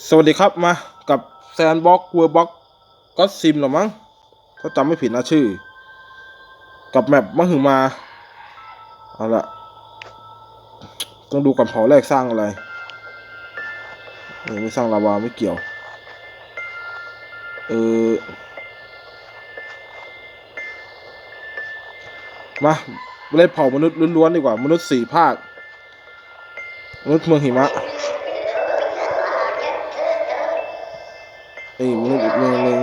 สวัสดีครับมากับแซนบ็อกเวอร์บ็อกก็ซิมหรอมั้งถ้าจำไม่ผิดนะชื่อ กับแมปมหึมาเอาละต้องดูก่อนเผาแรกสร้างอะไรนี่ไม่สร้างลาวาไม่เกี่ยว เออมาเล่นเผ่ามนุษย์ล้วนๆดีกว่า มนุษย์สี่ภาค มนุษย์เมืองหิมะ นี่มนุษย์อีกเมืองหนึ่ง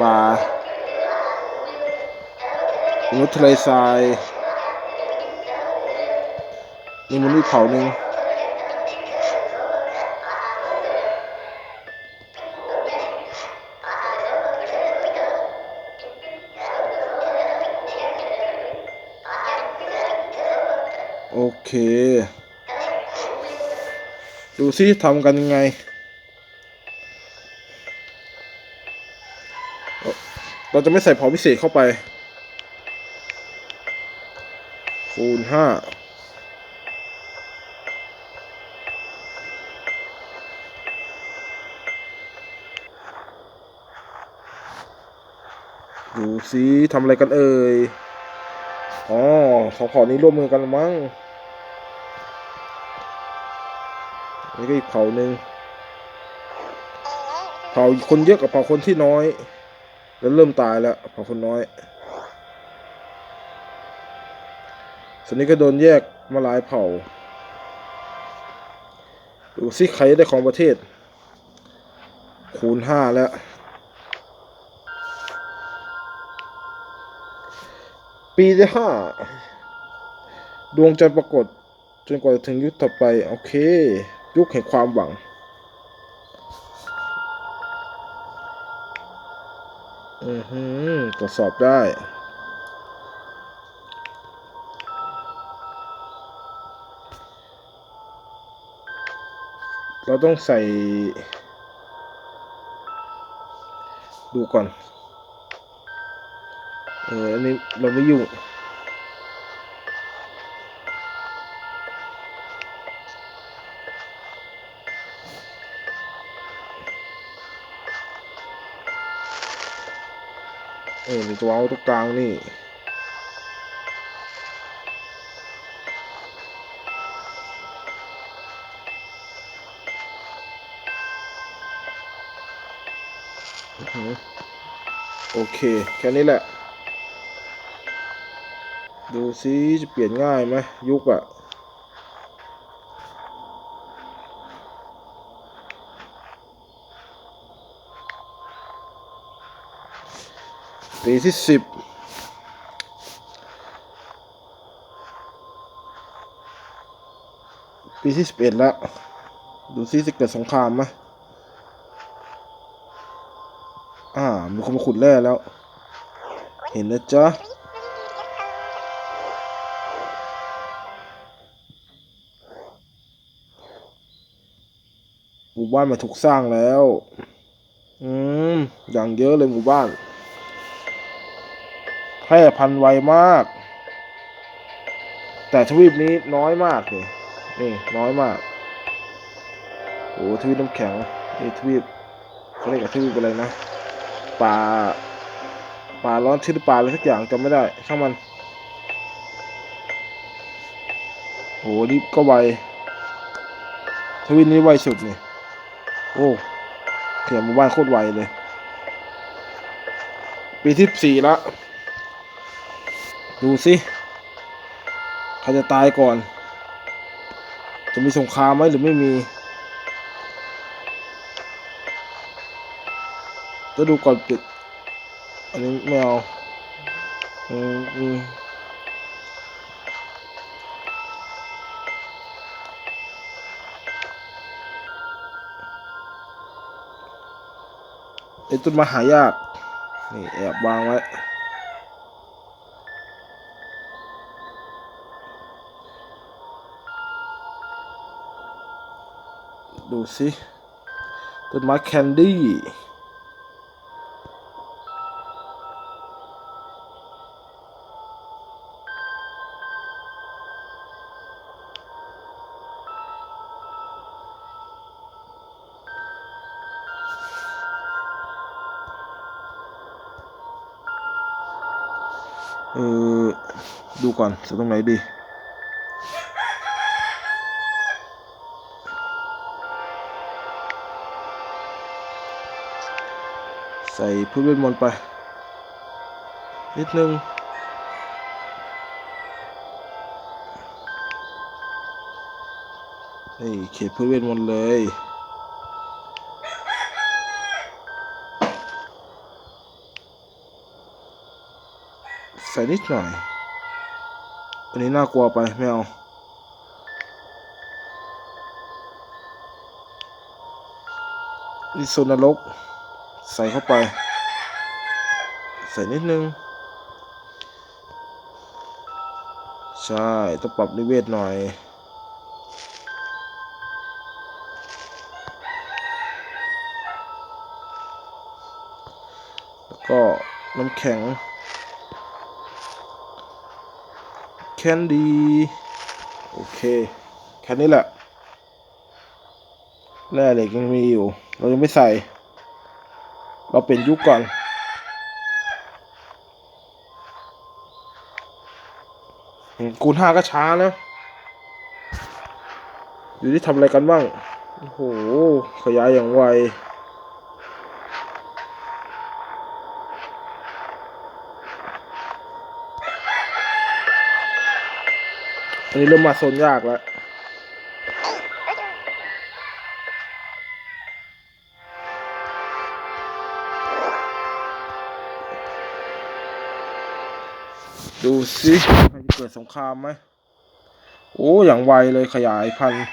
ป่ามนุษย์ทะเลทรายนี่มนุษย์เผ่าหนึ่งโอเค ดูซิทำกันยังไง เราจะไม่ใส่เผาพิเศษเข้าไป คูณห้าดูสิทำอะไรกันเอ่ย อ๋อสองเผ่านี้ร่วมมือกันมั้ง นี่ก็อีกเผ่าหนึ่งเผ่าคนเยอะกับเผ่าคนที่น้อย แล้วเริ่มตายแล้วเผ่าคนน้อยส่วนนี้ก็โดนแยกมาหลายเผ่า ดูซิใครได้ของประเทศ คูณห้าแล้ว ปีที่ห้าดวงจันทร์ปรากฏจนกว่าจะถึงยุคต่อไป โอเค ยุคแห่งความหวัง ตรวจสอบได้ เราต้องใส่ ดูก่อน เออ อันนี้เราไม่ยุ่ง เออตัวเอาตรงกลางนี่โอเค แค่นี้แหละ ดูซิจะเปลี่ยนง่ายไหมยุคอะ ปีที่สิบปีที่สิบเอ็ดแล้ว ดูซิจะเกิดสงครามไหมอ่า มีคนมาขุดแร่แล้ว เห็นนะจ๊ะหมู่บ้านมาถูกสร้างแล้ว อืม อย่างเยอะเลยหมู่บ้าน ร่พันธุ์ไวมาก แต่ทวีปนี้น้อยมากเลยนี่น้อยมากโอ้ทวีปน้ำแข็งนี่ทวีปเขาเรียกทวีปอะไรนะป่าป่าร้อนชื่อป่าอะไรสักอย่างจำไม่ได้ช่างมันโหนี่ก็ไวทวีปนี้ไวสุดนี่โอ้เขียหมู่บ้านโคตรไวเลย ปีที่สี่ละ ดูสิใครจะตายก่อน จะมีสงครามไหมหรือไม่มีจะดูก่อนปิด อันนี้ไม่เอาอืมอืมไอ้ต้นม้หายาก นี่แอบวางไว้ ดูสิต้นไม้แคนดี้เออดูก่อนจะตรงไหนดี ส่พืชเวทมนต์ไป นิดนึงนี่เขตพืชเวทมนต์เลยใส่นิดหน่อย อันนี้น่ากลัวไปไม่เอานี่โซนนรก ใส่เข้าไป ใส่นิดนึง ใช่ต้องปรับนิเวศหน่อย แล้วก็น้ำแข็ง แคนดี้ โอเค แค่นี้แหละแร่เหล็กยังมีอยู่ เรายังไม่ใส่ เราเปลี่ยนยุคก่อนคูณห้าก็ช้านะ อยู่ที่ทำอะไรกันบ้าง โอ้โห ขยายอย่างไวอันนี้เริ่มมาโซนยากแล้ว ดูสิมันจะเกิดสงครามไหมโอ้อย่างไวเลยขยายพันธุ์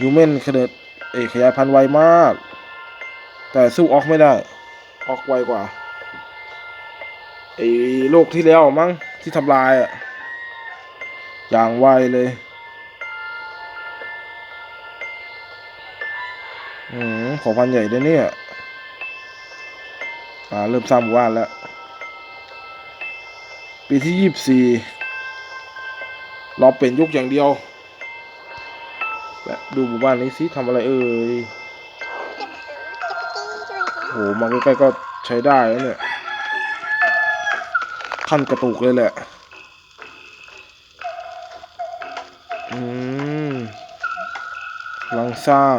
ยูเมนขนาดเอขยายพันธุ์ไวมาก แต่สู้ออกไม่ได้ ออกไวกว่าไอ้โลกที่แล้วมั้งที่ทำลายอะอย่างไวเลย อืมของพันใหญ่ด้วยเนี่ย อ่า เริ่มสร้างหมู่บ้านแล้ว ปีที่ยี่สิบสี่รอเปลี่ยนยุคอย่างเดียวและดูหมู่บ้านนี้สิทำอะไรเอ่ยโหมาใกล้ๆก็ใช้ได้แล้วเนี่ยขั้นกระตุกเลยแหละ อืมลังสร้าง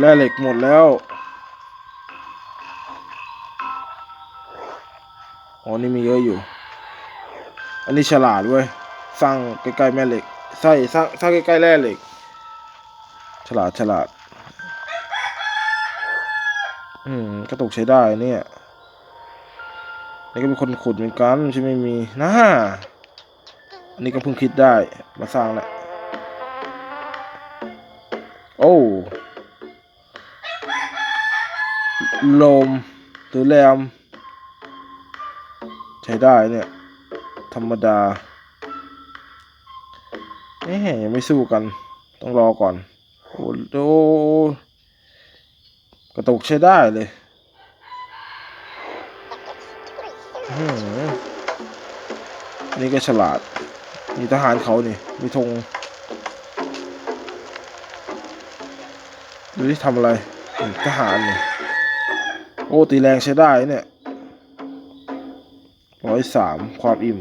แร่เหล็กหมดแล้วอ๋อนี่มีเยอะอยู่ อันนี้ฉลาดเว้ย สร้างใกล้ๆแม่เหล็ก ใช่ สร้างสร้างใกล้ๆแร่เหล็ก ฉลาดฉลาด อืมกระตุกใช้ได้เนี่ยนี่ก็เป็นคนขุดเหมือนกันใช่ไหมมีน่าอันนี้ก็เพิ่งคิดได้ มาสร้างแหละ โอ้ ลมหรือแรม ใช้ได้เนี่ย ธรรมดาเอ๊ะยังไม่สู้กัน ต้องรอก่อน โอ้โหกระตุกใช้ได้เลยนี่ก็ฉลาด มีทหารเขานี่ มีธงดูที่ทำอะไร ทหารนี่ อ้ตีแรงใช้ได้เนี่ยร้อยสามความอิ่ม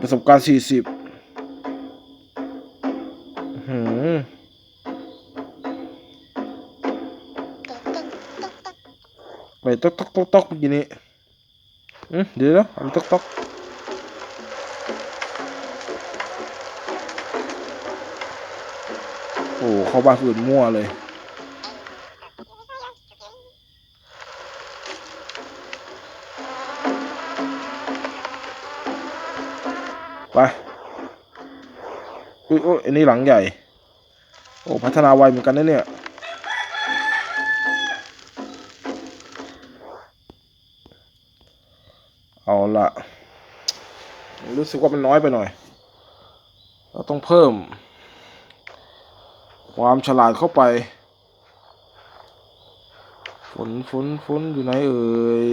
ประสบการณ์สี่สิบหืมไปต๊อกต๊อกต๊อกต๊อกเมื่นี้อืมเดี๋ยวนะอะไรต๊อกต๊อกโอ้เข้าบ้านอื่นมั่วเลย อุ้ยโอ้ยอันนี้หลังใหญ่ โอ้พัฒนาไวเหมือนกันนะเนี่ย เอาละรู้สึกว่ามันน้อยไปหน่อย เราต้องเพิ่ม ความฉลาดเข้าไป ฝนฝนฝนอยู่ไหนเอ่ย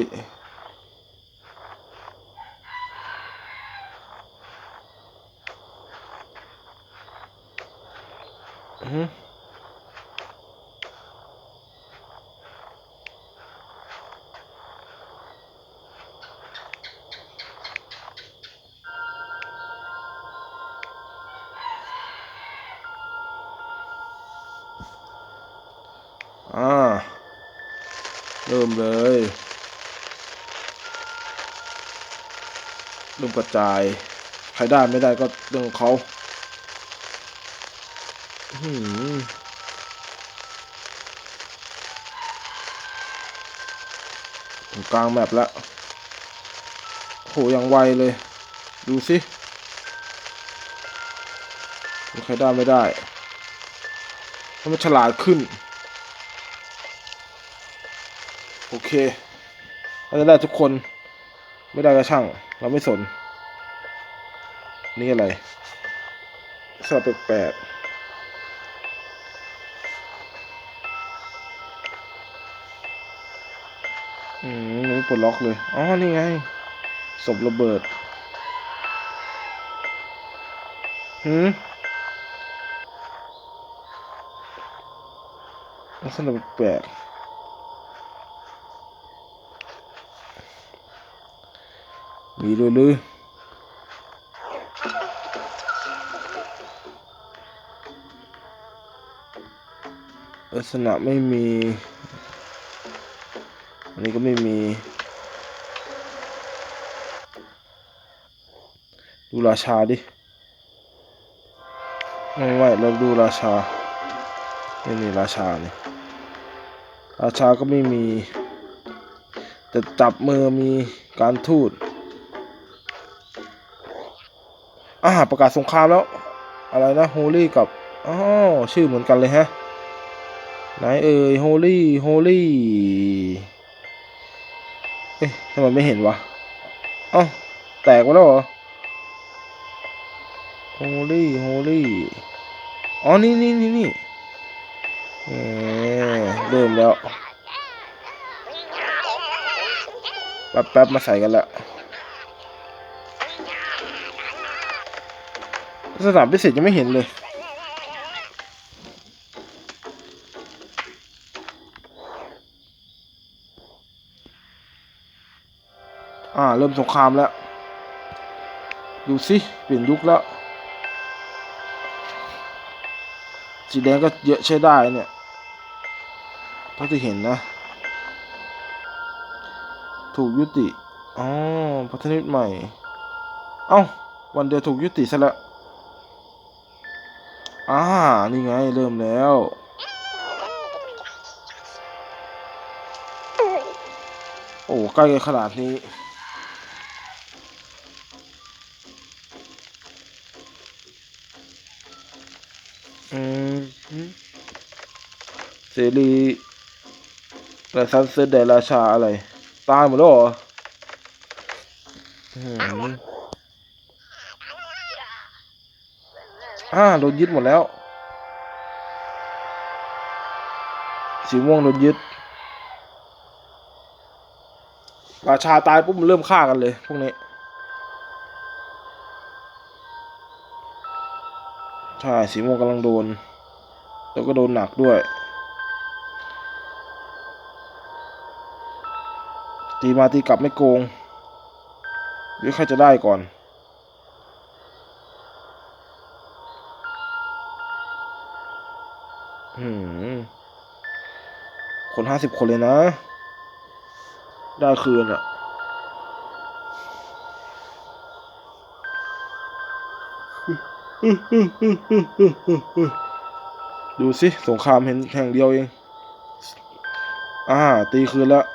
อ่า เริ่มเลยเริ่มกระจาย ใครได้ไม่ได้ก็เรื่องเขาหือถึงกลางแมปแล้วโหยังไวเลย ดูสิใครได้ไม่ได้ให้มันฉลาดขึ้น โอเคเราจะได้ทุกคน ไม่ได้ก็ช่าง เราไม่สน นี่อะไรสอบแปลกอืมยังไม่ปลดล็อกเลย อ๋อ นี่ไง ศพระเบิด หืมลักษณะแปลก มีด้วยหรือลักษณะไม่มี อันนี้ก็ไม่มี ดูราชาดิไม่ไม่เราดูราชาไม่มีราชาเนี่ยราชาก็ไม่มี แต่จับมือมีการทูต อ่าประกาศสงครามแล้ว อะไรนะโฮลี่กับอ๋อชื่อเหมือนกันเลยฮะไหนเอ่ยโฮลี่โฮลี่เอ๊ะทำไมไม่เห็นวะเอ้าแตกไปแล้วเหรอโฮลี่โฮลี่อ๋อนี่นี่นี่นี่เออเริ่มแล้วแป๊บแป๊บมาใส่กันแล้ว สนามพิเศษยังไม่เห็นเลย อ่า เริ่มสงครามแล้ว ดูสิ เปลี่ยนยุคแล้ว สีแดงก็เยอะใช้ได้เนี่ยเท่าที่เห็นนะ ถูกยุติ อ๋อ พัฒนิตใหม่ เอ้า วันเดียวถูกยุติซะแล้ว อ่า นี่ไง เริ่มแล้ว โอ้ ใกล้ขนาดนี้ อืมเสรีแต่ซันเซ็ตแดราชาอะไร ตายหมดแล้วเหรอ อ่าโดนยึดหมดแล้ว สีม่วงโดนยึดราชาตายปุ๊บมันเริ่มฆ่ากันเลย พวกนี้ ใช่ สีม่วงกำลังโดน แล้วก็โดนหนักด้วย ตีมาตีกลับไม่โกงหรือใครจะได้ก่อน คนห้าสิบคนเลยนะ ได้คืนอะดูสิสงครามเห็นแห่งเดียวเอง อ่า ตีคืนแล้ว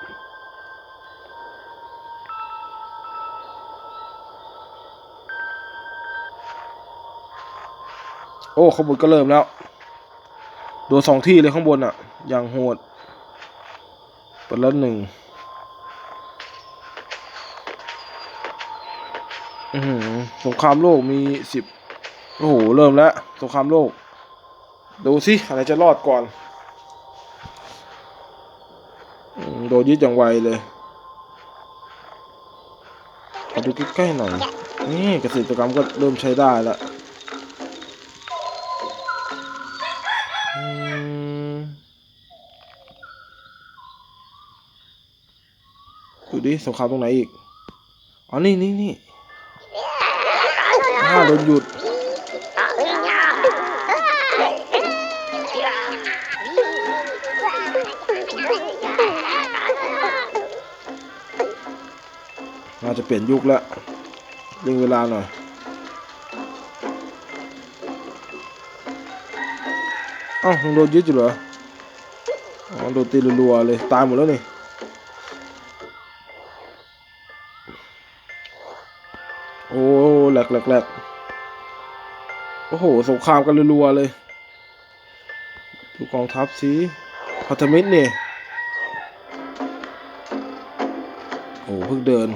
โอ้ข้างบนก็เริ่มแล้ว โดนสองที่เลยข้างบนอะ อย่างโหด เปิดแล้วหนึ่งหือสงครามโลกมีสิบโอ้โห เริ่มแล้ว สงครามโลก ดูสิอะไรจะรอดก่อน โดนยึดอย่างไวเลยมาดูใกล้ๆหน่อย นี่เกษตรกรรมก็เริ่มใช้ได้แล้ว ดิสงครามตรงไหนอีก อ๋อ นี่นี่นี่ห้าโดนหยุด น่าจะเปลี่ยนยุคละเร่งเวลาหน่อยอ้าวโดนยึดอยู่เหรอ อ๋อ โดนตีรัวๆเลย ตายหมดแล้วนี่ แหลกแหลกแหลกโอ้โห สงครามกันรัวๆเลย ดูกองทัพสิพันธมิตรนี่โอ้เพิ่งเดิน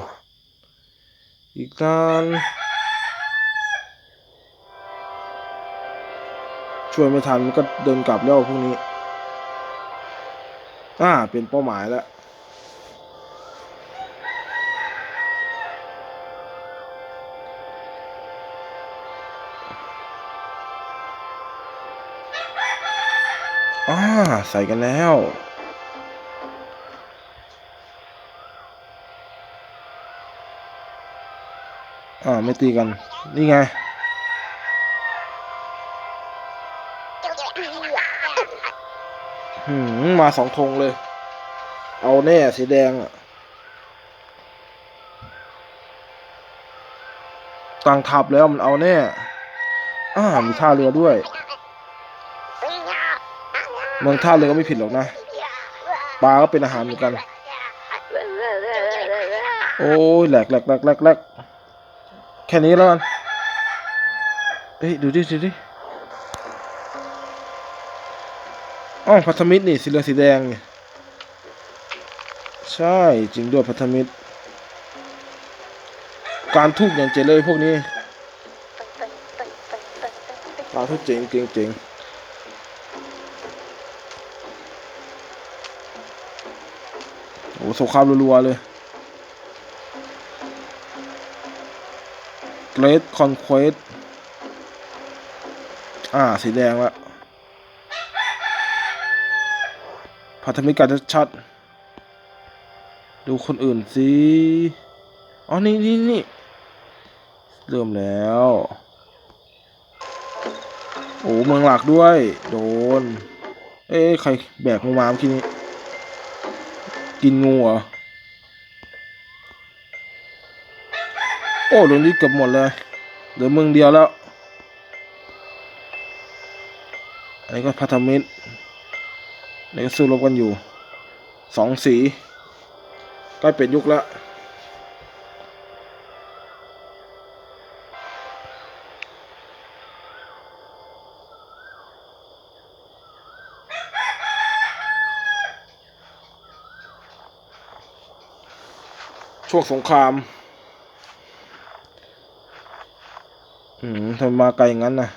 อีกนานช่วยไม่ทันมันก็เดินกลับแล้วพวกนี้ อ่า เป็นเป้าหมายแล้ว อ่าใส่กันแล้ว อ่าไม่ตีกัน นี่ไงหืมมาสองธงเลย เอาแน่สีแดงอะตั้งทับแล้วมันเอาแน่ อ่ามีท่าเรือด้วย เมืองท่าเรือก็ไม่ผิดหรอกนะปลาก็เป็นอาหารเหมือนกัน โอ้ยแหลกแหลกแหลกแหลกแหลกแค่นี้แล้วกันเฮ้ย ดูดิดูดิอ๋อพันธมิตรนี่สีเหลืองสีแดงนี่ใช่จริงด้วยพันธมิตร การทุกอย่างเจ๋เลยพวกนี้การทุกเจ๋งเจ๋งเจ๋ง สงครามรัวๆเลย Great Conquest อ่า สีแดงละพันธมิตรกันชัดๆดูคนอื่นสิอ๋อ นี่นี่นี่เริ่มแล้ว โอ้เมืองหลักด้วย โดน เอ้ยใครแบกงูมามื่อกี้นี้ กินงูอะโอ้โดนยึดเกือบหมดเลยเหลือมึงเดียวแล้ว อันนี้ก็พัทมิตรอันนี้ก็สู้รบกันอยู่สองสีใกล้เป็นยุคแล้ว ช่วงสงคราม อืมทำไมมาไกลงั้นนะ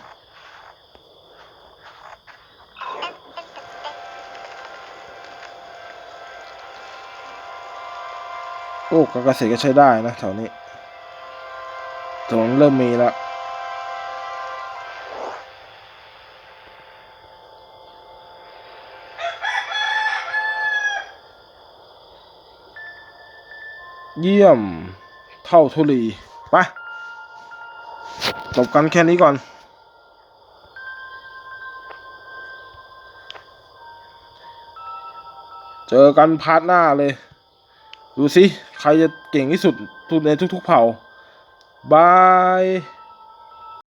โอ้การเกษตรก็ใช้ได้นะแถวนี้ถนนเริ่มมีแล้ว เยี่ยม เท่าทุลีไปจบกันแค่นี้ก่อน เจอกันพาร์ทหน้าเลย ดูสิ ใครจะเก่งที่สุดทุกในทุกๆเผ่าบาย